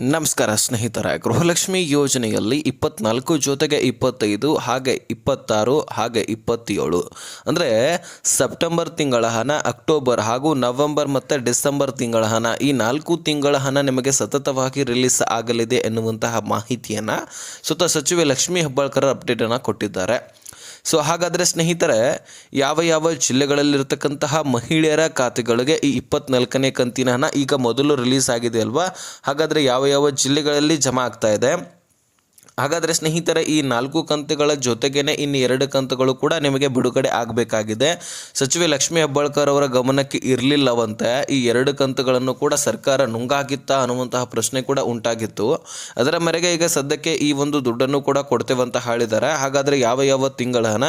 ನಮಸ್ಕಾರ ಸ್ನೇಹಿತರ. ಗೃಹಲಕ್ಷ್ಮಿ ಯೋಜನೆಯಲ್ಲಿ ಇಪ್ಪತ್ನಾಲ್ಕು ಜೊತೆಗೆ ಇಪ್ಪತ್ತೈದು, ಹಾಗೆ ಇಪ್ಪತ್ತಾರು, ಹಾಗೆ ಇಪ್ಪತ್ತೇಳು. ಅಂದರೆ ಸೆಪ್ಟೆಂಬರ್ ತಿಂಗಳ ಹಣ, ಅಕ್ಟೋಬರ್ ಹಾಗೂ ನವೆಂಬರ್ ಮತ್ತು ಡಿಸೆಂಬರ್ ತಿಂಗಳ ಹಣ, ಈ ನಾಲ್ಕು ತಿಂಗಳ ಹಣ ನಿಮಗೆ ಸತತವಾಗಿ ರಿಲೀಸ್ ಆಗಲಿದೆ ಎನ್ನುವಂತಹ ಮಾಹಿತಿಯನ್ನು ಸ್ವತಃ ಸಚಿವೆ ಲಕ್ಷ್ಮೀ ಹೆಬ್ಬಾಳ್ಕರ್ ಅಪ್ಡೇಟನ್ನು ಕೊಟ್ಟಿದ್ದಾರೆ. ಸೊ ಹಾಗಾದರೆ ಸ್ನೇಹಿತರೆ, ಯಾವ ಯಾವ ಜಿಲ್ಲೆಗಳಲ್ಲಿರ್ತಕ್ಕಂತಹ ಮಹಿಳೆಯರ ಖಾತೆಗಳಿಗೆ ಈ ಇಪ್ಪತ್ನಾಲ್ಕನೇ ಕಂತಿನ ಹಣ ಈಗ ಮೊದಲು ರಿಲೀಸ್ ಆಗಿದೆ ಅಲ್ವಾ? ಹಾಗಾದರೆ ಯಾವ ಯಾವ ಜಿಲ್ಲೆಗಳಲ್ಲಿ ಜಮಾ ಆಗ್ತಾ ಇದೆ? ಹಾಗಾದರೆ ಸ್ನೇಹಿತರೆ, ಈ ನಾಲ್ಕು ಕಂತುಗಳ ಜೊತೆಗೇನೆ ಇನ್ನು ಎರಡು ಕಂತುಗಳು ಕೂಡ ನಿಮಗೆ ಬಿಡುಗಡೆ ಆಗಬೇಕಾಗಿದೆ. ಸಚಿವೆ ಲಕ್ಷ್ಮೀ ಹೆಬ್ಬಾಳ್ಕರ್ ಅವರ ಗಮನಕ್ಕೆ ಇರಲಿಲ್ಲವಂತೆ ಈ ಎರಡು ಕಂತುಗಳನ್ನು ಕೂಡ ಸರ್ಕಾರ ನುಂಗಾಗಿತ್ತಾ ಅನ್ನುವಂತಹ ಪ್ರಶ್ನೆ ಕೂಡ ಉಂಟಾಗಿತ್ತು. ಅದರ ಮೇರೆಗೆ ಈಗ ಸದ್ಯಕ್ಕೆ ಈ ಒಂದು ದುಡ್ಡನ್ನು ಕೂಡ ಕೊಡ್ತೇವೆ ಅಂತ ಹೇಳಿದ್ದಾರೆ. ಹಾಗಾದರೆ ಯಾವ ಯಾವ ತಿಂಗಳ ಹಣ?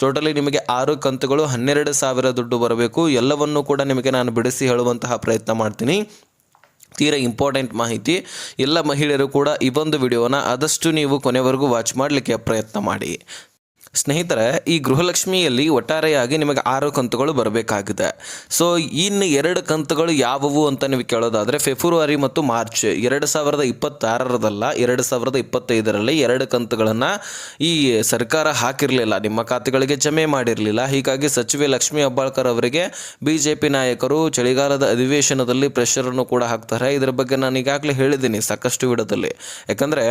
ಟೋಟಲಿ ನಿಮಗೆ ಆರು ಕಂತುಗಳು ಹನ್ನೆರಡು ಸಾವಿರ ದುಡ್ಡು ಬರಬೇಕು. ಎಲ್ಲವನ್ನೂ ಕೂಡ ನಿಮಗೆ ನಾನು ಬಿಡಿಸಿ ಹೇಳುವಂತಹ ಪ್ರಯತ್ನ ಮಾಡ್ತೀನಿ. ತೀರಾ ಇಂಪಾರ್ಟೆಂಟ್ ಮಾಹಿತಿ. ಎಲ್ಲ ಮಹಿಳೆಯರು ಕೂಡ ಈ ಒಂದು ವಿಡಿಯೋನ ಆದಷ್ಟು ನೀವು ಕೊನೆವರೆಗೂ ವಾಚ್ ಮಾಡಲಿಕ್ಕೆ ಪ್ರಯತ್ನ ಮಾಡಿ. ಸ್ನೇಹಿತರೆ, ಈ ಗೃಹಲಕ್ಷ್ಮಿಯಲ್ಲಿ ಒಟ್ಟಾರೆಯಾಗಿ ನಿಮಗೆ ಆರು ಕಂತುಗಳು ಬರಬೇಕಾಗಿದೆ. ಸೊ ಇನ್ನು ಎರಡು ಕಂತುಗಳು ಯಾವುವು ಅಂತ ನೀವು ಕೇಳೋದಾದರೆ, ಫೆಬ್ರವರಿ ಮತ್ತು ಮಾರ್ಚ್ ಎರಡು ಸಾವಿರದ ಇಪ್ಪತ್ತಾರರದಲ್ಲ, ಎರಡು ಸಾವಿರದ ಇಪ್ಪತ್ತೈದರಲ್ಲಿ ಎರಡು ಕಂತುಗಳನ್ನು ಈ ಸರ್ಕಾರ ಹಾಕಿರಲಿಲ್ಲ. ನಿಮ್ಮ ಖಾತೆಗಳಿಗೆ ಜಮೆ ಮಾಡಿರಲಿಲ್ಲ. ಹೀಗಾಗಿ ಸಚಿವೆ ಲಕ್ಷ್ಮಿ ಅಬ್ಬಾಳ್ಕರ್ ಅವರಿಗೆ ಬಿ ಜೆ ಪಿ ನಾಯಕರು ಚಳಿಗಾಲದ ಅಧಿವೇಶನದಲ್ಲಿ ಪ್ರೆಷರನ್ನು ಕೂಡ ಹಾಕ್ತಾರೆ. ಇದರ ಬಗ್ಗೆ ನಾನು ಈಗಾಗಲೇ ಹೇಳಿದ್ದೀನಿ ಸಾಕಷ್ಟು ವಿಡದಲ್ಲಿ. ಯಾಕಂದರೆ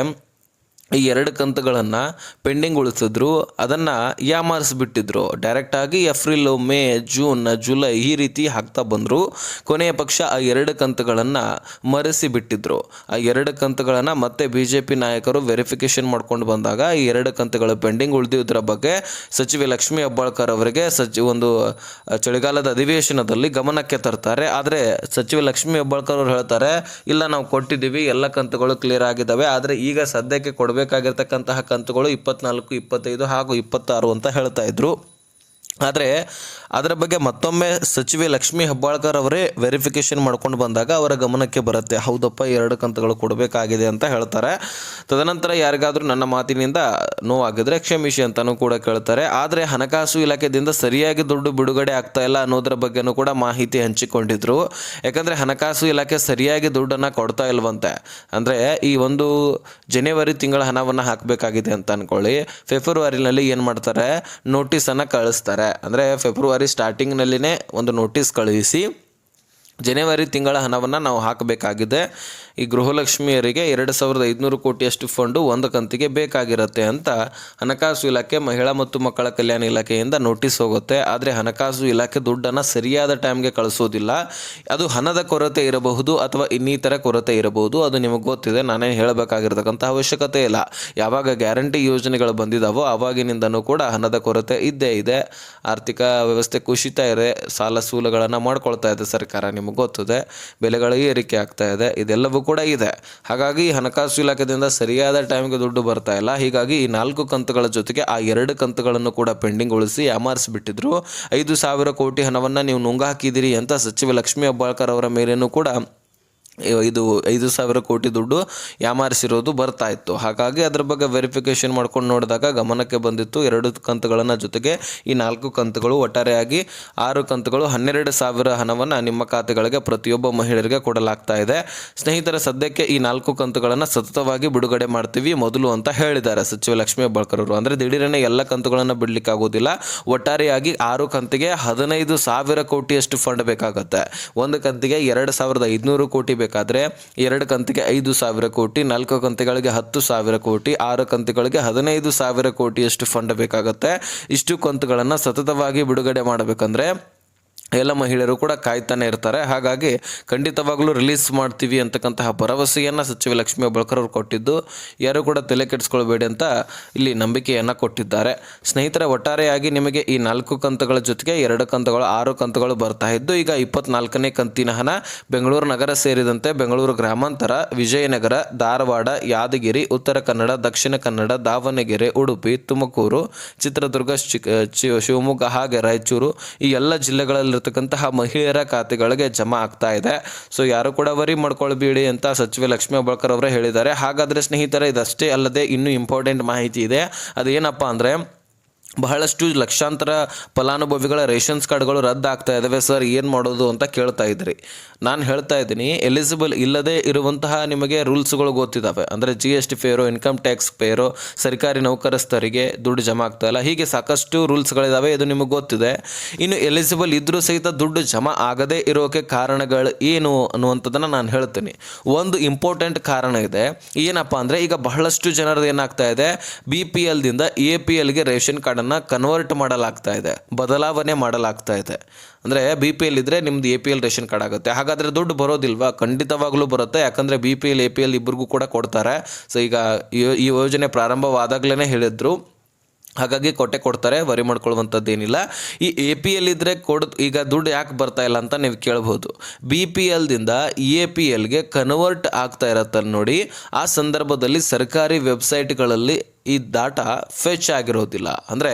ಈ ಎರಡು ಕಂತುಗಳನ್ನು ಪೆಂಡಿಂಗ್ ಉಳಿಸಿದ್ರು. ಅದನ್ನು ಯಾಮಾರಿಸ್ಬಿಟ್ಟಿದ್ರು ಡೈರೆಕ್ಟಾಗಿ ಏಪ್ರಿಲ್ ಮೇ ಜೂನ್ ಜುಲೈ ಈ ರೀತಿ ಹಾಕ್ತಾ ಬಂದರು. ಕೊನೆಯ ಪಕ್ಷ ಆ ಎರಡು ಕಂತುಗಳನ್ನು ಮರೆಸಿ ಬಿಟ್ಟಿದ್ರು. ಆ ಎರಡು ಕಂತುಗಳನ್ನು ಮತ್ತೆ ಬಿ ಜೆ ಪಿ ನಾಯಕರು ವೆರಿಫಿಕೇಷನ್ ಮಾಡ್ಕೊಂಡು ಬಂದಾಗ ಈ ಎರಡು ಕಂತುಗಳು ಪೆಂಡಿಂಗ್ ಉಳಿದಿದ್ದರ ಬಗ್ಗೆ ಸಚಿವೆ ಲಕ್ಷ್ಮಿ ಹೆಬ್ಬಾಳ್ಕರ್ ಅವರಿಗೆ ಸಚಿ ಒಂದು ಚಳಿಗಾಲದ ಅಧಿವೇಶನದಲ್ಲಿ ಗಮನಕ್ಕೆ ತರ್ತಾರೆ. ಆದರೆ ಸಚಿವೆ ಲಕ್ಷ್ಮೀ ಹೆಬ್ಬಾಳ್ಕರ್ ಅವರು ಹೇಳ್ತಾರೆ, ಇಲ್ಲ, ನಾವು ಕೊಟ್ಟಿದ್ದೀವಿ, ಎಲ್ಲ ಕಂತುಗಳು ಕ್ಲಿಯರ್ ಆಗಿದ್ದಾವೆ. ಆದರೆ ಈಗ ಸದ್ಯಕ್ಕೆ ಕೊಡಬೇಕಾಗಿರ್ತಕ್ಕಂತಹ ಕಂತುಗಳು ಇಪ್ಪತ್ನಾಲ್ಕು ಇಪ್ಪತ್ತೈದು ಹಾಗೂ ಇಪ್ಪತ್ತಾರು ಅಂತ ಹೇಳ್ತಾ ಇದ್ರು. ಆದರೆ ಅದರ ಬಗ್ಗೆ ಮತ್ತೊಮ್ಮೆ ಸಚಿವೆ ಲಕ್ಷ್ಮೀ ಹೆಬ್ಬಾಳ್ಕರ್ ಅವರೇ ವೆರಿಫಿಕೇಷನ್ ಮಾಡ್ಕೊಂಡು ಬಂದಾಗ ಅವರ ಗಮನಕ್ಕೆ ಬರುತ್ತೆ. ಹೌದಪ್ಪ, ಎರಡು ಕಂತುಗಳು ಕೊಡಬೇಕಾಗಿದೆ ಅಂತ ಹೇಳ್ತಾರೆ. ತದನಂತರ ಯಾರಿಗಾದರೂ ನನ್ನ ಮಾತಿನಿಂದ ನೋವಾಗಿದ್ರೆ ಕ್ಷಮಿಸಿ ಅಂತಲೂ ಕೂಡ ಕೇಳ್ತಾರೆ. ಆದರೆ ಹಣಕಾಸು ಇಲಾಖೆಯಿಂದ ಸರಿಯಾಗಿ ದುಡ್ಡು ಬಿಡುಗಡೆ ಆಗ್ತಾ ಇಲ್ಲ ಅನ್ನೋದ್ರ ಬಗ್ಗೆನೂ ಕೂಡ ಮಾಹಿತಿ ಹಂಚಿಕೊಂಡಿದ್ರು. ಯಾಕಂದರೆ ಹಣಕಾಸು ಇಲಾಖೆ ಸರಿಯಾಗಿ ದುಡ್ಡನ್ನು ಕೊಡ್ತಾ ಇಲ್ವಂತೆ. ಅಂದರೆ ಈ ಒಂದು ಜನವರಿ ತಿಂಗಳ ಹಣವನ್ನು ಹಾಕಬೇಕಾಗಿದೆ ಅಂತ ಅಂದ್ಕೊಳ್ಳಿ ಫೆಬ್ರವರಿನಲ್ಲಿ ಏನು ಮಾಡ್ತಾರೆ? ನೋಟಿಸನ್ನು ಕಳಿಸ್ತಾರೆ. ಅಂದರೆ ಫೆಬ್ರವರಿ ಸ್ಟಾರ್ಟಿಂಗ್ನಲ್ಲಿನೇ ಒಂದು ನೋಟಿಸ್ ಕಳುಹಿಸಿ ಜನವರಿ ತಿಂಗಳ ಹಣವನ್ನು ನಾವು ಹಾಕಬೇಕಾಗಿದೆ. ಈ ಗೃಹಲಕ್ಷ್ಮಿಯರಿಗೆ ಎರಡು ಸಾವಿರದ ಐದುನೂರು ಕೋಟಿಯಷ್ಟು ಫಂಡು ಒಂದು ಕಂತಿಗೆ ಬೇಕಾಗಿರುತ್ತೆ ಅಂತ ಹಣಕಾಸು ಇಲಾಖೆ ಮಹಿಳಾ ಮತ್ತು ಮಕ್ಕಳ ಕಲ್ಯಾಣ ಇಲಾಖೆಯಿಂದ ನೋಟಿಸ್ ಹೋಗುತ್ತೆ. ಆದರೆ ಹಣಕಾಸು ಇಲಾಖೆ ದುಡ್ಡನ್ನು ಸರಿಯಾದ ಟೈಮ್ಗೆ ಕಳಿಸೋದಿಲ್ಲ. ಅದು ಹಣದ ಕೊರತೆ ಇರಬಹುದು ಅಥವಾ ಇನ್ನಿತರ ಕೊರತೆ ಇರಬಹುದು, ಅದು ನಿಮಗೆ ಗೊತ್ತಿದೆ. ನಾನೇನು ಹೇಳಬೇಕಾಗಿರ್ತಕ್ಕಂಥ ಅವಶ್ಯಕತೆ ಇಲ್ಲ. ಯಾವಾಗ ಗ್ಯಾರಂಟಿ ಯೋಜನೆಗಳು ಬಂದಿದ್ದಾವೋ ಆವಾಗಿನಿಂದನೂ ಕೂಡ ಹಣದ ಕೊರತೆ ಇದ್ದೇ ಇದೆ. ಆರ್ಥಿಕ ವ್ಯವಸ್ಥೆ ಕುಸಿತ ಇದೆ. ಸಾಲ ಸೂಲಗಳನ್ನು ಮಾಡ್ಕೊಳ್ತಾ ಇದೆ ಸರ್ಕಾರ ನಿಮಗೆ ಗೊತ್ತಿದೆ ಬೆಲೆಗಳು ಏರಿಕೆ ಆಗ್ತಾ ಇದೆ, ಇದೆಲ್ಲವೂ ಕೂಡ ಇದೆ. ಹಾಗಾಗಿ ಹಣಕಾಸು ಇಲಾಖೆಯಿಂದ ಸರಿಯಾದ ಟೈಮ್ಗೆ ದುಡ್ಡು ಬರ್ತಾ ಇಲ್ಲ. ಹೀಗಾಗಿ ಈ ನಾಲ್ಕು ಕಂತುಗಳ ಜೊತೆಗೆ ಆ ಎರಡು ಕಂತುಗಳನ್ನು ಕೂಡ ಪೆಂಡಿಂಗ್ ಉಳಿಸಿ ಯಾಮಾರಿಸಿಬಿಟ್ಟಿದ್ರು ಐದು ಸಾವಿರ ಕೋಟಿ ಹಣವನ್ನು ನೀವು ನುಂಗ ಹಾಕಿದಿರಿ ಅಂತ ಸಚಿವ ಲಕ್ಷ್ಮೀ ಅಬ್ಬಾಳ್ಕರ್ ಅವರ ಮೇಲೇನೂ ಕೂಡ ಇದು ಐದು ಸಾವಿರ ಕೋಟಿ ದುಡ್ಡು ಯಾಮಾರಿಸಿರೋದು ಬರ್ತಾ ಇತ್ತು. ಹಾಗಾಗಿ ಅದ್ರ ಬಗ್ಗೆ ವೆರಿಫಿಕೇಷನ್ ಮಾಡ್ಕೊಂಡು ನೋಡಿದಾಗ ಗಮನಕ್ಕೆ ಬಂದಿತ್ತು ಎರಡು ಕಂತುಗಳನ್ನು ಜೊತೆಗೆ ಈ ನಾಲ್ಕು ಕಂತುಗಳು ಒಟ್ಟಾರೆಯಾಗಿ ಆರು ಕಂತುಗಳು ಹನ್ನೆರಡು ಸಾವಿರ ಹಣವನ್ನು ನಿಮ್ಮ ಖಾತೆಗಳಿಗೆ ಪ್ರತಿಯೊಬ್ಬ ಮಹಿಳೆಯರಿಗೆ ಕೊಡಲಾಗ್ತಾ ಇದೆ. ಸ್ನೇಹಿತರ, ಸದ್ಯಕ್ಕೆ ಈ ನಾಲ್ಕು ಕಂತುಗಳನ್ನು ಸತತವಾಗಿ ಬಿಡುಗಡೆ ಮಾಡ್ತೀವಿ ಮೊದಲು ಅಂತ ಹೇಳಿದ್ದಾರೆ ಸಚಿವ ಲಕ್ಷ್ಮೀ ಹೆಬ್ಬಾಳ್ಕರ್ ಅವರು ಅಂದರೆ ದಿಢೀರನೆ ಎಲ್ಲ ಕಂತುಗಳನ್ನು ಬಿಡಲಿಕ್ಕಾಗೋದಿಲ್ಲ ಒಟ್ಟಾರೆಯಾಗಿ ಆರು ಕಂತಿಗೆ ಹದಿನೈದು ಸಾವಿರ ಕೋಟಿಯಷ್ಟು ಫಂಡ್ ಬೇಕಾಗುತ್ತೆ. ಒಂದು ಕಂತಿಗೆ ಎರಡು ಸಾವಿರದ ಐದುನೂರು ಕೋಟಿ ಬೇಕಾದರೆ ಎರಡು ಕಂತಿಗೆ ಐದು ಸಾವಿರ ಕೋಟಿ, ನಾಲ್ಕು ಕಂತಿಗಳಿಗೆ ಹತ್ತು ಸಾವಿರ ಕೋಟಿ, ಆರು ಕಂತಿಗಳಿಗೆ ಹದಿನೈದು ಸಾವಿರ ಕೋಟಿಯಷ್ಟು ಫಂಡ್ ಬೇಕಾಗುತ್ತೆ. ಇಷ್ಟು ಕಂತುಗಳನ್ನು ಸತತವಾಗಿ ಬಿಡುಗಡೆ ಮಾಡಬೇಕಂದ್ರೆ ಎಲ್ಲ ಮಹಿಳೆಯರು ಕೂಡ ಕಾಯ್ತಾನೆ ಇರ್ತಾರೆ. ಹಾಗಾಗಿ ಖಂಡಿತವಾಗ್ಲೂ ರಿಲೀಸ್ ಮಾಡ್ತೀವಿ ಅಂತಕ್ಕಂತಹ ಭರವಸೆಯನ್ನು ಸಚಿವ ಲಕ್ಷ್ಮೀ ಹೆಬ್ಬಾಳ್ಕರ್ ಅವರು ಕೊಟ್ಟಿದ್ದು. ಯಾರು ಕೂಡ ತಲೆ ಕೆಡಿಸ್ಕೊಳ್ಬೇಡಿ ಅಂತ ಇಲ್ಲಿ ನಂಬಿಕೆಯನ್ನು ಕೊಟ್ಟಿದ್ದಾರೆ. ಸ್ನೇಹಿತರೆ, ಒಟ್ಟಾರೆಯಾಗಿ ನಿಮಗೆ ಈ ನಾಲ್ಕು ಕಂತುಗಳ ಜೊತೆಗೆ ಎರಡು ಕಂತುಗಳು, ಆರು ಕಂತುಗಳು ಬರ್ತಾ ಇದ್ದು, ಈಗ ಇಪ್ಪತ್ನಾಲ್ಕನೇ ಕಂತಿನ ಹಣ ಬೆಂಗಳೂರು ನಗರ ಸೇರಿದಂತೆ ಬೆಂಗಳೂರು ಗ್ರಾಮಾಂತರ, ವಿಜಯನಗರ, ಧಾರವಾಡ, ಯಾದಗಿರಿ, ಉತ್ತರ ಕನ್ನಡ, ದಕ್ಷಿಣ ಕನ್ನಡ, ದಾವಣಗೆರೆ, ಉಡುಪಿ, ತುಮಕೂರು, ಚಿತ್ರದುರ್ಗ ಶಿವಮೊಗ್ಗ, ಹಾಗೆ ರಾಯಚೂರು ಈ ಎಲ್ಲ ಜಿಲ್ಲೆಗಳಲ್ಲಿರ್ತಕ್ಕಂತಹ ಮಹಿಳೆಯರ ಖಾತೆಗಳಿಗೆ ಜಮಾ ಆಗ್ತಾ ಇದೆ. ಸೊ ಯಾರು ಕೂಡ ವರಿ ಮಾಡ್ಕೊಳ್ಬೇಡಿ ಅಂತ ಸಚಿವೆ ಲಕ್ಷ್ಮೀ ಹೆಬ್ಬಾಳ್ಕರ್ ಅವರೇ ಹೇಳಿದ್ದಾರೆ. ಹಾಗಾದರೆ ಸ್ನೇಹಿತರೆ, ಇದಷ್ಟೇ ಅಲ್ಲದೆ ಇನ್ನೂ ಇಂಪಾರ್ಟೆಂಟ್ ಮಾಹಿತಿ ಇದೆ. ಅದೇನಪ್ಪ ಅಂದರೆ ಬಹಳಷ್ಟು ಲಕ್ಷಾಂತರ ಫಲಾನುಭವಿಗಳ ರೇಷನ್ಸ್ ಕಾರ್ಡ್ಗಳು ರದ್ದಾಗ್ತಾ ಇದ್ದಾವೆ ಸರ್, ಏನು ಮಾಡೋದು ಅಂತ ಕೇಳ್ತಾ ಇದ್ರಿ. ನಾನು ಹೇಳ್ತಾ ಇದ್ದೀನಿ ಎಲಿಜಿಬಲ್ ಇಲ್ಲದೆ ಇರುವಂತಹ ನಿಮಗೆ ರೂಲ್ಸ್ಗಳು ಗೊತ್ತಿದ್ದಾವೆ ಅಂದರೆ ಜಿ ಎಸ್ ಟಿ ಪೇರೋ ಇನ್ಕಮ್ ಟ್ಯಾಕ್ಸ್ ಪೇರೋ ಸರ್ಕಾರಿ ನೌಕರಸ್ಥರಿಗೆ ದುಡ್ಡು ಜಮಾ ಆಗ್ತಾ ಇಲ್ಲ. ಹೀಗೆ ಸಾಕಷ್ಟು ರೂಲ್ಸ್ಗಳಿದ್ದಾವೆ ಇದು ನಿಮಗೆ ಗೊತ್ತಿದೆ. ಇನ್ನು ಎಲಿಜಿಬಲ್ ಇದ್ದರೂ ಸಹಿತ ದುಡ್ಡು ಜಮಾ ಆಗದೇ ಇರೋಕೆ ಕಾರಣಗಳು ಏನು ಅನ್ನುವಂಥದ್ದನ್ನು ನಾನು ಹೇಳ್ತೀನಿ. ಒಂದು ಇಂಪಾರ್ಟೆಂಟ್ ಕಾರಣ ಇದೆ. ಏನಪ್ಪ ಅಂದರೆ ಈಗ ಬಹಳಷ್ಟು ಜನರದ್ದು ಏನಾಗ್ತಾ ಇದೆ ಬಿ ಪಿ ಎಲ್ದಿಂದ ಎ ಪಿ ಎಲ್ಗೆ ರೇಷನ್ ಕಾರ್ಡನ್ನು ಕನ್ವರ್ಟ್ ಮಾಡಲಾಗ್ತಾ ಇದೆ, ಬದಲಾವಣೆ ಮಾಡಲಾಗ್ತಾ ಇದೆ. ಅಂದರೆ ಬಿ ಪಿ ಎಲ್ ಇದ್ದರೆ ನಿಮ್ದು A P L ration card ಆಗುತ್ತೆ. ಹಾಗಾದರೆ ದುಡ್ಡು ಬರೋದಿಲ್ವಾ? ಖಂಡಿತವಾಗ್ಲೂ ಬರುತ್ತೆ. ಯಾಕಂದರೆ B P L A P L ಇಬ್ಬರಿಗೂ ಕೂಡ ಕೊಡ್ತಾರೆ. ಸೊ ಈಗ ಈ- ಈ ಯೋಜನೆ ಪ್ರಾರಂಭವಾದಾಗಲೇ ಹೇಳಿದ್ರು. ಹಾಗಾಗಿ ಕೊಟ್ಟೆ ಕೊಡ್ತಾರೆ, ವರಿ ಮಾಡ್ಕೊಳ್ಳುವಂಥದ್ದು ಏನಿಲ್ಲ ಈ ಎ ಪಿ ಎಲ್ ಇದ್ದರೆ ಕೊಡ್, ಈಗ ದುಡ್ಡು ಯಾಕೆ ಬರ್ತಾ ಇಲ್ಲ ಅಂತ ನೀವು ಕೇಳ್ಬೋದು. ಬಿ ಪಿ ಎಲ್ದಿಂದ ಎ ಪಿ ಎಲ್ಗೆ ಕನ್ವರ್ಟ್ ಆಗ್ತಾ ಇರತ್ತಲ್ಲ ನೋಡಿ, ಆ ಸಂದರ್ಭದಲ್ಲಿ ಸರ್ಕಾರಿ ವೆಬ್ಸೈಟ್ಗಳಲ್ಲಿ ಈ ಡಾಟಾ ಫೆಚ್ ಆಗಿರೋದಿಲ್ಲ. ಅಂದರೆ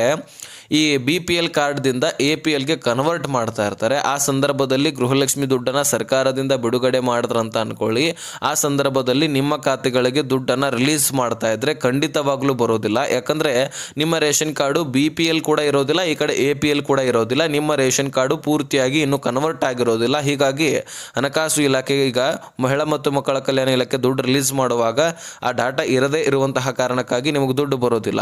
ಈ ಬಿ ಪಿ ಎಲ್ ಕಾರ್ಡ್ದಿಂದ ಎ ಪಿ ಎಲ್ಗೆ ಕನ್ವರ್ಟ್ ಮಾಡ್ತಾ ಇರ್ತಾರೆ. ಆ ಸಂದರ್ಭದಲ್ಲಿ ಗೃಹಲಕ್ಷ್ಮಿ ದುಡ್ಡನ್ನು ಸರ್ಕಾರದಿಂದ ಬಿಡುಗಡೆ ಮಾಡಿದ್ರಂತ ಅಂದ್ಕೊಳ್ಳಿ ಆ ಸಂದರ್ಭದಲ್ಲಿ ನಿಮ್ಮ ಖಾತೆಗಳಿಗೆ ದುಡ್ಡನ್ನು ರಿಲೀಸ್ ಮಾಡ್ತಾ ಇದ್ರೆ ಖಂಡಿತವಾಗ್ಲೂ ಬರೋದಿಲ್ಲ. ಯಾಕಂದರೆ ನಿಮ್ಮ ration card B P L ಕೂಡ ಇರೋದಿಲ್ಲ, ಈ ಕಡೆ ಎ ಪಿ ಎಲ್ ಕೂಡ ಇರೋದಿಲ್ಲ. ನಿಮ್ಮ ರೇಷನ್ ಕಾರ್ಡು ಪೂರ್ತಿಯಾಗಿ ಇನ್ನೂ ಕನ್ವರ್ಟ್ ಆಗಿರೋದಿಲ್ಲ. ಹೀಗಾಗಿ ಹಣಕಾಸು ಇಲಾಖೆ ಈಗ ಮಹಿಳಾ ಮತ್ತು ಮಕ್ಕಳ ಕಲ್ಯಾಣ ಇಲಾಖೆ ದುಡ್ಡು ರಿಲೀಸ್ ಮಾಡುವಾಗ ಆ ಡಾಟಾ ಇರದೇ ಇರುವಂತಹ ಕಾರಣಕ್ಕಾಗಿ ನಿಮಗೆ ದುಡ್ಡು ಬರೋದಿಲ್ಲ.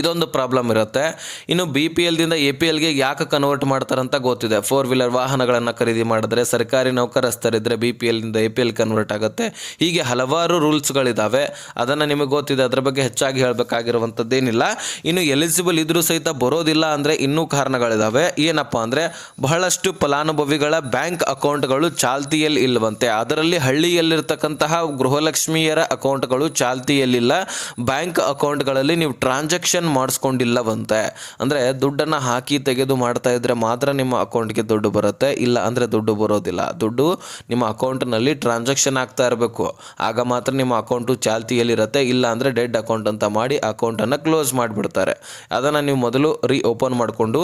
ಇದೊಂದು ಪ್ರಾಬ್ಲಮ್ ಇರುತ್ತೆ. ಇನ್ನು ಬಿ ಪಿ ಎಲ್ದಿಂದ ಎ ಪಿ ಎಲ್ಗೆ ಯಾಕೆ ಕನ್ವರ್ಟ್ ಮಾಡ್ತಾರಂತ ಗೊತ್ತಿದೆ. ಫೋರ್ ವೀಲರ್ ವಾಹನಗಳನ್ನು ಖರೀದಿ ಮಾಡಿದ್ರೆ ಸರ್ಕಾರಿ ನೌಕರಸ್ಥರಿದ್ದರೆ ಬಿ ಪಿ ಎಲ್ನಿಂದ ಎ ಪಿ ಎಲ್ ಕನ್ವರ್ಟ್ ಆಗುತ್ತೆ. ಹೀಗೆ ಹಲವಾರು ರೂಲ್ಸ್ಗಳಿದ್ದಾವೆ ಅದನ್ನು ನಿಮಗೆ ಗೊತ್ತಿದೆ. ಅದರ ಬಗ್ಗೆ ಹೆಚ್ಚಾಗಿ ಹೇಳಬೇಕಾಗಿರುವಂಥದ್ದೇನಿಲ್ಲ. ಇನ್ನು ಎಲಿಜಿಬಲ್ ಇದ್ದರೂ ಸಹಿತ ಬರೋದಿಲ್ಲ ಅಂದರೆ ಇನ್ನೂ ಕಾರಣಗಳಿದ್ದಾವೆ ಏನಪ್ಪ ಅಂದರೆ ಬಹಳಷ್ಟು ಫಲಾನುಭವಿಗಳ ಬ್ಯಾಂಕ್ ಅಕೌಂಟ್ಗಳು ಚಾಲ್ತಿಯಲ್ಲಿ ಇಲ್ಲವಂತೆ. ಅದರಲ್ಲಿ ಹಳ್ಳಿಯಲ್ಲಿರ್ತಕ್ಕಂತಹ ಗೃಹಲಕ್ಷ್ಮಿಯರ ಅಕೌಂಟ್ಗಳು ಚಾಲ್ತಿಯಲ್ಲಿಲ್ಲ. ಬ್ಯಾಂಕ್ ಅಕೌಂಟ್ಗಳಲ್ಲಿ ನೀವು ಟ್ರಾನ್ಸಾಕ್ಷನ್ ಮಾಡಿಸ್ಕೊಂಡಿಲ್ಲವಂತೆ. ಅಂದರೆ ದುಡ್ಡನ್ನು ಹಾಕಿ ತೆಗೆದು ಮಾಡ್ತಾ ಇದ್ದರೆ ಮಾತ್ರ ನಿಮ್ಮ ಅಕೌಂಟ್ಗೆ ದುಡ್ಡು ಬರುತ್ತೆ, ಇಲ್ಲ ಅಂದರೆ ದುಡ್ಡು ಬರೋದಿಲ್ಲ. ದುಡ್ಡು ನಿಮ್ಮ ಅಕೌಂಟ್ನಲ್ಲಿ ಟ್ರಾನ್ಸಾಕ್ಷನ್ ಆಗ್ತಾ ಇರಬೇಕು. ಆಗ ಮಾತ್ರ ನಿಮ್ಮ ಅಕೌಂಟು ಚಾಲ್ತಿಯಲ್ಲಿರುತ್ತೆ, ಇಲ್ಲ ಅಂದರೆ ಡೆಡ್ ಅಕೌಂಟ್ ಅಂತ ಮಾಡಿ ಅಕೌಂಟನ್ನು ಕ್ಲೋಸ್ ಮಾಡಿಬಿಡ್ತಾರೆ. ಅದನ್ನು ನೀವು ಮೊದಲು ರೀ ಓಪನ್ ಮಾಡಿಕೊಂಡು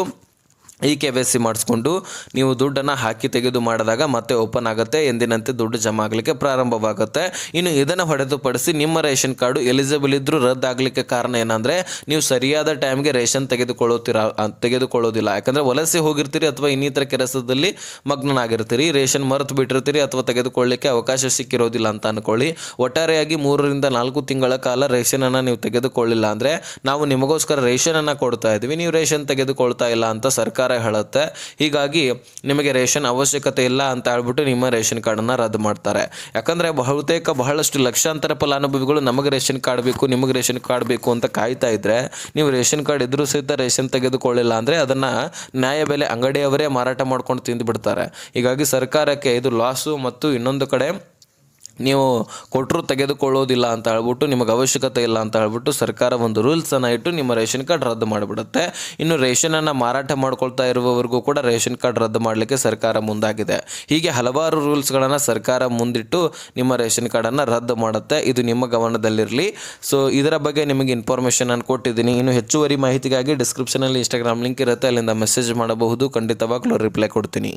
ಇ ಕೆ ವೈ ಸಿ ಮಾಡಿಸ್ಕೊಂಡು ನೀವು ದುಡ್ಡನ್ನು ಹಾಕಿ ತೆಗೆದು ಮಾಡಿದಾಗ ಮತ್ತೆ ಓಪನ್ ಆಗುತ್ತೆ. ಎಂದಿನಂತೆ ದುಡ್ಡು ಜಮಾ ಆಗಲಿಕ್ಕೆ ಪ್ರಾರಂಭವಾಗುತ್ತೆ. ಇನ್ನು ಇದನ್ನು ಹೊಡೆದುಪಡಿಸಿ ನಿಮ್ಮ ರೇಷನ್ ಕಾರ್ಡು ಎಲಿಜಿಬಲ್ ಇದ್ದರೂ ರದ್ದಾಗಲಿಕ್ಕೆ ಕಾರಣ ಏನಂದರೆ ನೀವು ಸರಿಯಾದ ಟೈಮ್ಗೆ ರೇಷನ್ ತೆಗೆದುಕೊಳ್ಳುತ್ತೀರ ತೆಗೆದುಕೊಳ್ಳೋದಿಲ್ಲ. ಯಾಕಂದರೆ ವಲಸೆ ಹೋಗಿರ್ತೀರಿ ಅಥವಾ ಇನ್ನಿತರ ಕೆಲಸದಲ್ಲಿ ಮಗ್ನನಾಗಿರ್ತೀರಿ, ರೇಷನ್ ಮರೆತು ಬಿಟ್ಟಿರ್ತೀರಿ ಅಥವಾ ತೆಗೆದುಕೊಳ್ಳಲಿಕ್ಕೆ ಅವಕಾಶ ಸಿಕ್ಕಿರೋದಿಲ್ಲ ಅಂತ ಅನ್ಕೊಳ್ಳಿ. ಒಟ್ಟಾರೆಯಾಗಿ ಮೂರರಿಂದ ನಾಲ್ಕು ತಿಂಗಳ ಕಾಲ ರೇಷನನ್ನು ನೀವು ತೆಗೆದುಕೊಳ್ಳಿಲ್ಲ ಅಂದರೆ ನಾವು ನಿಮಗೋಸ್ಕರ ರೇಷನನ್ನು ಕೊಡ್ತಾ ಇದ್ದೀವಿ. ನೀವು ರೇಷನ್ ತೆಗೆದುಕೊಳ್ತಾ ಇಲ್ಲ ಅಂತ ಸರ್ಕಾರ ಹೇಳುತ್ತೆ. ಹೀಗಾಗಿ ನಿಮಗೆ ರೇಷನ್ ಅವಶ್ಯಕತೆ ಇಲ್ಲ ಅಂತ ಹೇಳ್ಬಿಟ್ಟು ನಿಮ್ಮ ರೇಷನ್ ಕಾರ್ಡನ್ನು ರದ್ದು ಮಾಡ್ತಾರೆ. ಯಾಕಂದರೆ ಬಹುತೇಕ ಬಹಳಷ್ಟು ಲಕ್ಷಾಂತರ ಫಲಾನುಭವಿಗಳು ನಮಗೆ ರೇಷನ್ ಕಾರ್ಡ್ ಬೇಕು, ನಿಮಗೆ ರೇಷನ್ ಕಾರ್ಡ್ ಬೇಕು ಅಂತ ಕಾಯ್ತಾ ಇದ್ರೆ ನೀವು ರೇಷನ್ ಕಾರ್ಡ್ ಇದ್ರು ಸಹಿತ ರೇಷನ್ ತೆಗೆದುಕೊಳ್ಳಿಲ್ಲ ಅಂದರೆ ಅದನ್ನು ನ್ಯಾಯಬೆಲೆ ಅಂಗಡಿಯವರೇ ಮಾರಾಟ ಮಾಡ್ಕೊಂಡು ತಿಂದು ಬಿಡ್ತಾರೆ. ಹೀಗಾಗಿ ಸರ್ಕಾರಕ್ಕೆ ಇದು ಲಾಸು ಮತ್ತು ಇನ್ನೊಂದು ಕಡೆ ನೀವು ಕೊಟ್ಟರು ತೆಗೆದುಕೊಳ್ಳೋದಿಲ್ಲ ಅಂತ ಹೇಳ್ಬಿಟ್ಟು, ನಿಮಗೆ ಅವಶ್ಯಕತೆ ಇಲ್ಲ ಅಂತ ಹೇಳ್ಬಿಟ್ಟು ಸರ್ಕಾರ ಒಂದು ರೂಲ್ಸನ್ನು ಇಟ್ಟು ನಿಮ್ಮ ರೇಷನ್ ಕಾರ್ಡ್ ರದ್ದು ಮಾಡಿಬಿಡುತ್ತೆ. ಇನ್ನು ರೇಷನನ್ನು ಮಾರಾಟ ಮಾಡ್ಕೊಳ್ತಾ ಇರುವವರೆಗೂ ಕೂಡ ರೇಷನ್ ಕಾರ್ಡ್ ರದ್ದು ಮಾಡಲಿಕ್ಕೆ ಸರ್ಕಾರ ಮುಂದಾಗಿದೆ. ಹೀಗೆ ಹಲವಾರು ರೂಲ್ಸ್ಗಳನ್ನು ಸರ್ಕಾರ ಮುಂದಿಟ್ಟು ನಿಮ್ಮ ರೇಷನ್ ಕಾರ್ಡನ್ನು ರದ್ದು ಮಾಡುತ್ತೆ. ಇದು ನಿಮ್ಮ ಗಮನದಲ್ಲಿರಲಿ. ಸೊ ಇದರ ಬಗ್ಗೆ ನಿಮಗೆ ಇನ್ಫಾರ್ಮೇಷನ್ ನಾನು ಕೊಟ್ಟಿದ್ದೀನಿ. ಇನ್ನು ಹೆಚ್ಚುವರಿ ಮಾಹಿತಿಗಾಗಿ ಡಿಸ್ಕ್ರಿಪ್ಷನಲ್ಲಿ ಇನ್ಸ್ಟಾಗ್ರಾಮ್ ಲಿಂಕ್ ಇರುತ್ತೆ. ಅಲ್ಲಿಂದ ಮೆಸೇಜ್ ಮಾಡಬಹುದು. ಖಂಡಿತವಾಗ್ಲೂ ರಿಪ್ಲೈ ಕೊಡ್ತೀನಿ.